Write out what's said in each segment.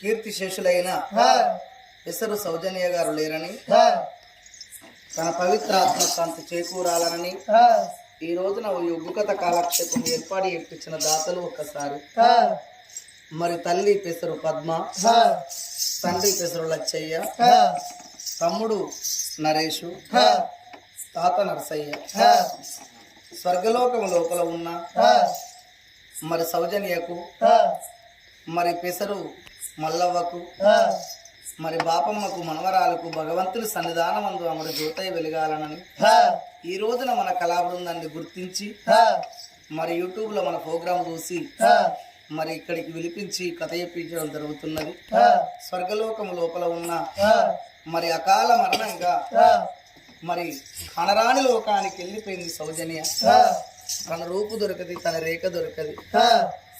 కీర్తి శేషులైన ఎసరు సౌజన్య గారు లేరని తన పవిత్ర ఆత్మశాంతి చేకూరాలనని ఈ రోజున ఓ యుగకథ కాలక్షేపం ఏర్పాటు చేయించిన దాతలు ఒక్కసారి. మరి తల్లి పెసరు పద్మ తండ్రి పెసరు లచ్చయ్య తమ్ముడు నరేషు తాత నరసయ్య. స్వర్గలోకం లోపల ఉన్న మరి సౌజన్యకు మరి పెసరు మల్లవ్వకు మరి బాపమ్మకు మనవరాలకు భగవంతుని సన్నిధానమందు అమరు జ్యోతయ్య వెలగాలనని ఈ రోజున మన కళా బృందాన్ని గుర్తించి మరి యూట్యూబ్లో మన ప్రోగ్రాం చూసి మరి ఇక్కడికి విలిపించి కథ చెప్పించడం జరుగుతున్నది. స్వర్గలోకం లోపల ఉన్న మరి అకాల మరణంగా మరి కనరాని లోకానికి వెళ్ళిపోయింది సౌజన్య. తన రూపు దొరకది తన రేఖ దొరకది.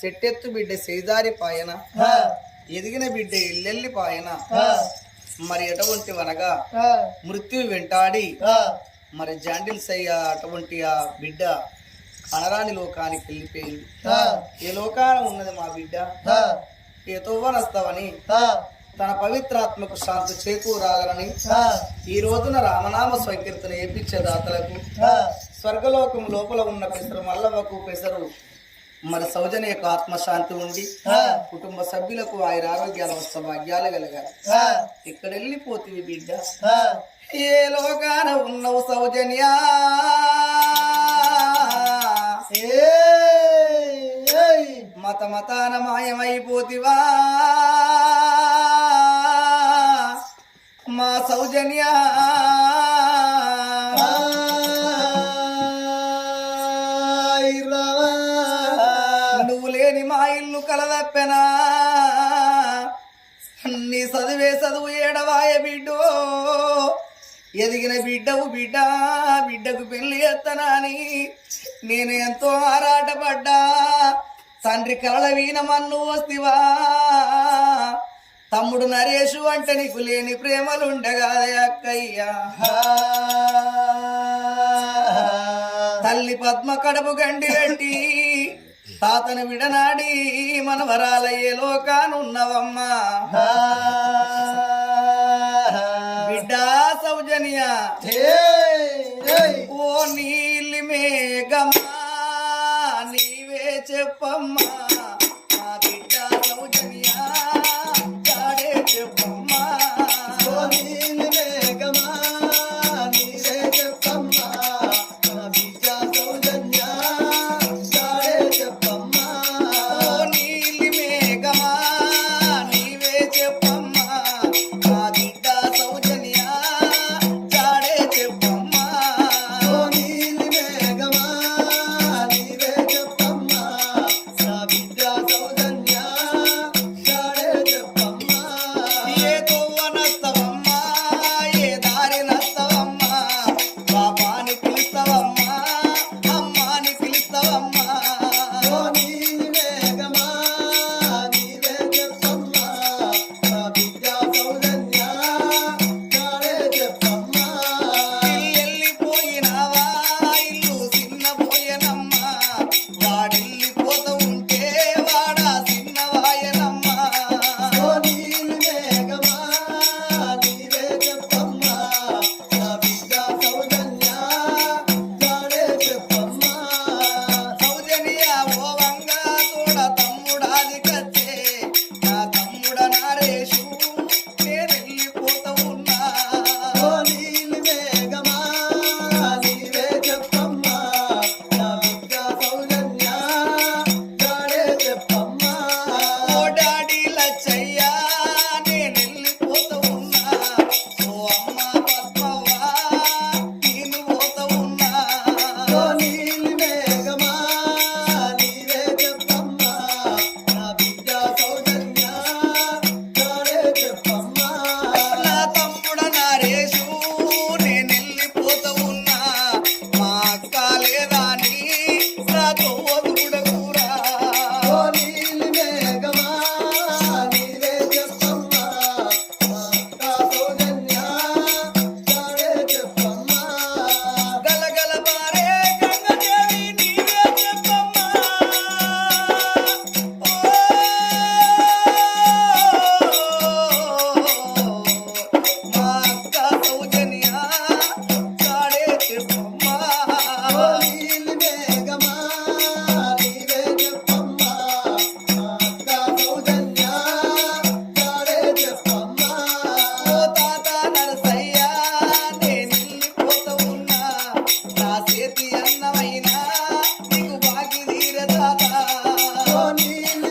సెట్టెత్తు బిడ్డ సేదారి పాయన ఎదిగిన బిడ్డ ఇల్లెల్లి పాయన మరి ఎటువంటి వనగా మృత్యు వెంటాడి మరి జాండిల్స్ అయ్య అటువంటి ఆ బిడ్డ కనరాని లోకానికి వెళ్ళిపోయింది. ఏ లోకాన ఉన్నది మా బిడ్డ? ఏ తోవనస్తావని తన పవిత్రాత్మకు శాంతి చేకూరాలని ఈ రోజున రామనామ స్వకీర్తన ఏపించే దాతలకు స్వర్గలోకం లోపల ఉన్న పెసరు మల్లవ్వకు పెసరు. మరి సౌజన్యకు ఆత్మశాంతి ఉండి కుటుంబ సభ్యులకు ఆయన ఆరోగ్యాల వస్త భాగ్యాలు కలగాలి. ఇక్కడ వెళ్ళిపోతుంది బిడ్డ. ఏ లోకాన ఉన్నవు సౌజన్య? మత మతాన మాయమైపోతివా? మా సౌజన్య కలదప్పెనా నీ చదివే చదువు ఏడవాయ బిడ్డో. ఎదిగిన బిడ్డవు బిడ్డ బిడ్డకు పెళ్ళి ఎత్తనాని నేను ఎంతో ఆరాటపడ్డా. తండ్రి కలల వీణమన్ను వస్తివా? తమ్ముడు నరేషు అంటే నీకు లేని ప్రేమలుండగా అక్కయ్యా. తల్లి పద్మ కడుపు గండి పెట్టి తాతను విడనాడి మనవరాలయ్యే లోకానున్నవమ్మా. బిడ్డ సౌజన్య. ఓ నీలి మేఘమా నీవే చెప్పమ్మా.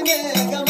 yeah,